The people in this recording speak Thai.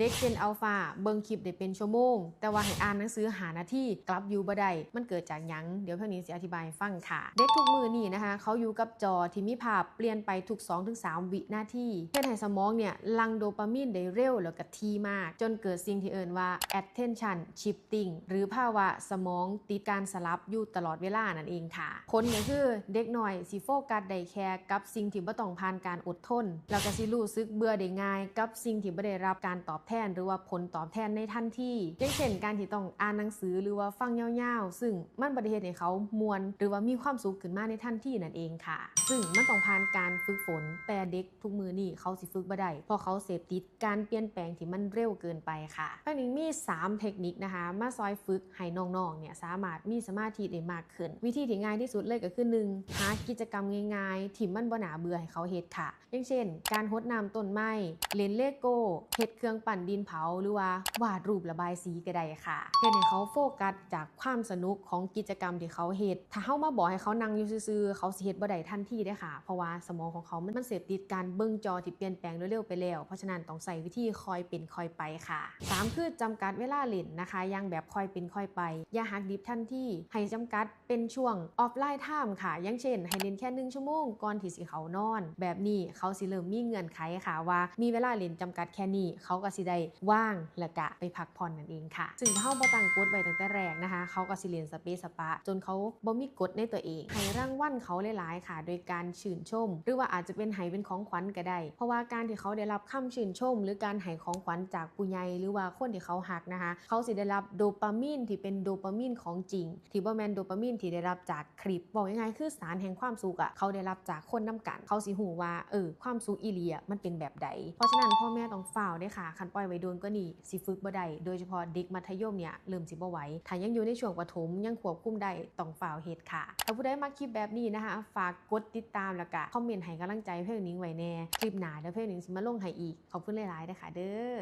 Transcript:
เด็กเจนอัลฟาเบิ่งคลิปได้เป็นชั่วโมง แต่ว่าให้อ่านหนังสือหาหน้าที่กลับอยู่บ่ได้มันเกิดจากหยังเดี๋ยวเพื่อนนี้สิอธิบายฟังค่ะ เด็กทุกมือนี่นะคะเขาอยู่กับจอที่มีภาพเปลี่ยนไปทุก 2-3 วินาทีเพื่อให้สมองเนี่ยลังโดปามีนได้เร็วแล้วก็ทีมาก จนเกิดสิ่งที่เอิ้นว่า attention shifting หรือภาวะสมองติดการสลับอยู่ตลอดเวลานั่นเองค่ะผลก็คือเด็กหน่อยสิโฟกัสได้แค่กับสิ่งที่บ่ต้องผ่านการอดทนแล้วก็สิรู้สึกเบื่อได้ง่าย กับสิ่งที่บ่ได้รับการตอบแทน หรือว่าผลตอบแทนในทันทีอย่างเช่นการที่ต้องอ่านหนังสือหรือว่าฟังยาวๆ ซึ่งมันบ่ได้เฮ็ดให้เขามวน หรือว่ามีความสุขขึ้นมาในทันทีนั่นเองค่ะ ซึ่งมันต้องผ่านการฝึกฝนแต่เด็กทุกมือนี่เขาสิฝึกบ่ได้เพราะเขาเสพติดการเปลี่ยนแปลงที่มันเร็วเกินไปค่ะทางนี้มี 3 เทคนิคนะคะ มาซอยฝึกให้น้องๆเนี่ยสามารถมีสมาธิได้มากขึ้น วิธีที่ง่ายที่สุดเลยก็คือ 1. หากิจกรรมง่ายๆที่มันบ่หนาเบื่อให้เขาเฮ็ดค่ะ อย่างเช่น การหดน้ำต้นไม้เล่นเลโก้เฮ็ดเครื่องปั่นดินเผาหรือว่าวาดรูประบายสีก็ได้ค่ะเฮ็ดให้เขาโฟกัสจากความสนุกของกิจกรรมที่เขาเฮ็ดถ้าเฮามาบอกให้เขานั่งอยู่ซื่อๆเขาสิเฮ็ดบ่ได้ทันทีเด้ค่ะ เพราะว่าสมองของเขามันเสพติดการเบิ่งจอที่เปลี่ยนแปลงเร็วๆไปแล้ว เพราะฉะนั้นต้องใส่วิธีคอยเป็นคอยไปค่ะ 3 คือจำกัดเวลาเล่นนะคะย่างแบบคอยเป็นคอยไป อย่าหักดิบทันทีให้จำกัดเป็นช่วงออฟไลน์ไทม์ค่ะอย่างเช่น ให้เล่นแค่หนึ่งชั่วโมงก่อนที่สิเขานอน แบบนี้เขาสิเริ่มมีเงื่อนไขค่ะว่า มีเวลาเล่นจำกัดแค่นี้เขาก็สิได้ว่างและกะไปพักผ่อนนั่นเองค่ะ ซึ่งถ้าเฮาบ่ตังกฎไว้ตั้งแต่แรกนะคะ เขาก็สิเรียนสเปซสปะ จนเขาบ่มีกฎในตัวเองให้รางวัลเขาหลาย ๆ ค่ะ โดยการชื่นชม หรือว่าอาจจะเป็นให้เป็นของขวัญก็ได้ เพราะว่าการที่เขาได้รับคำชื่นชม หรือการให้ของขวัญจากผู้ใหญ่หรือว่าคนที่เขาหักนะคะ เขาสิได้รับโดปามีนที่เป็นโดปามีนของจริง ที่บ่แมนโดปามีนที่ได้รับจากคลิป บอกยังไงายๆคือสารแห่งความสุขอะเขาได้รับจากคนนํกัน เขาสิหูว่าเออความสุขอีเลียมันเป็นแบบใด เพราะฉะนั้นพ่อแม่ต้องฝ่าด้อค่ะคันปล่อยไว้โดนก็นี่สิฝึกบ่ได้โดยเฉพาะเด็กมัธยมเนี่ยเริ่มสิบ่ไหวถ้ายังอยู่ในช่วงประถมยังควบคุมได้ต้องฝ่าวเหตุค่ะถ้าผู้ใดมาคลิปแบบนี้นะคะ ฝากกดติดตามแล้วก็คอมเมนต์ให้กำลังใจเพื่อนนิ้งไว้แน่คลิปหนาเดี๋ยวเพื่อนนิ้งสิมาลงให้อีกขอบคุณหลายๆนะคะเด้อ